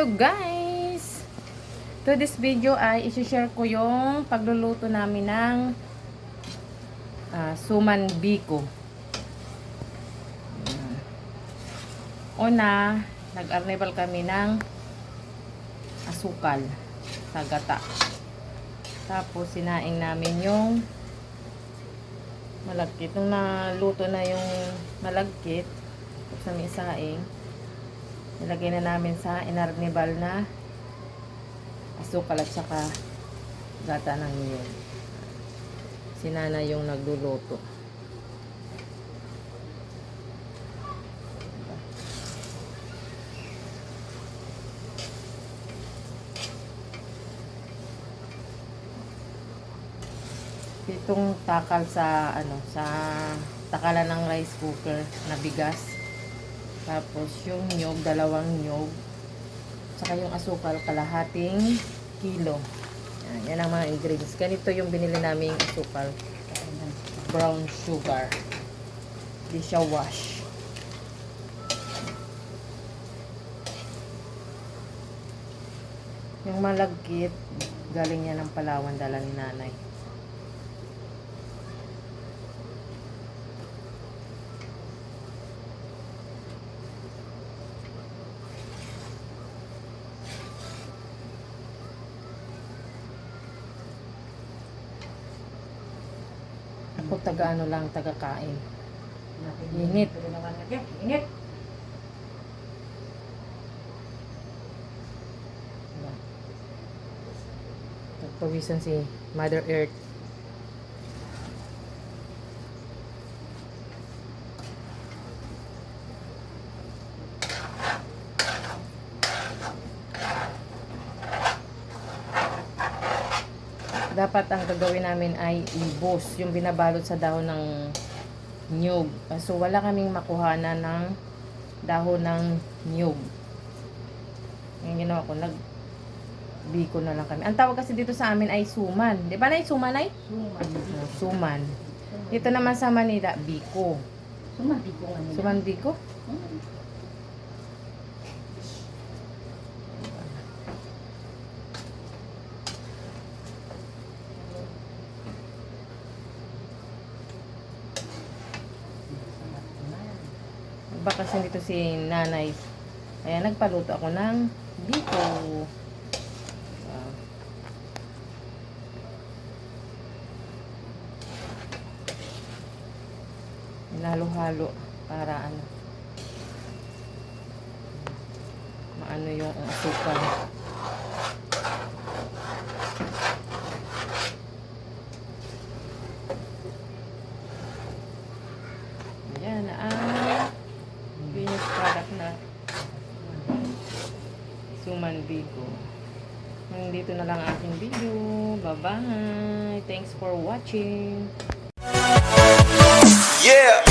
Hello guys! To this video ay isi-share ko yung pagluluto namin ng ah, suman biko. Una, nag-arnival kami ng asukal sa gata. Tapos sinaing namin yung malagkit. Nung naluto na yung malagkit, sa may isaing, nilagay na namin sa inarnibal na asukal at saka gata ng niyog. Si Nana yung nagluluto. Itong takal sa ano sa takalan ng rice cooker na bigas. Tapos yung nyog, dalawang nyog. Saka yung asukal, kalahating kilo. Yan, yan ang mga ingredients. Ganito yung binili naming asukal. Brown sugar. Di siya wash. Yung malagkit, galing yan ng Palawan, dala ni nanay. Ako taga ano lang, taga kain. Init. Init. Nagpawisan si Mother Earth. Dapat ang gagawin namin ay ibos, yung binabalot sa dahon ng nyug. So wala kaming makuhanan ng dahon ng nyug. Yung ginawa ko, nag biko na lang kami. Ang tawag kasi dito sa amin ay suman. Di ba na suman ay? Suman. Suman. Dito naman sa Manila, biko. Suman, di ko nga nila. Suman biko? Hmm. Bakasyon dito si nanay. Kaya nagpaluto ako ng biko. Wow. Hinalo-halo para ano. Maano yung asukal. Manbigo. Nandito na lang ang aking video. Bye-bye. Thanks for watching. Yeah!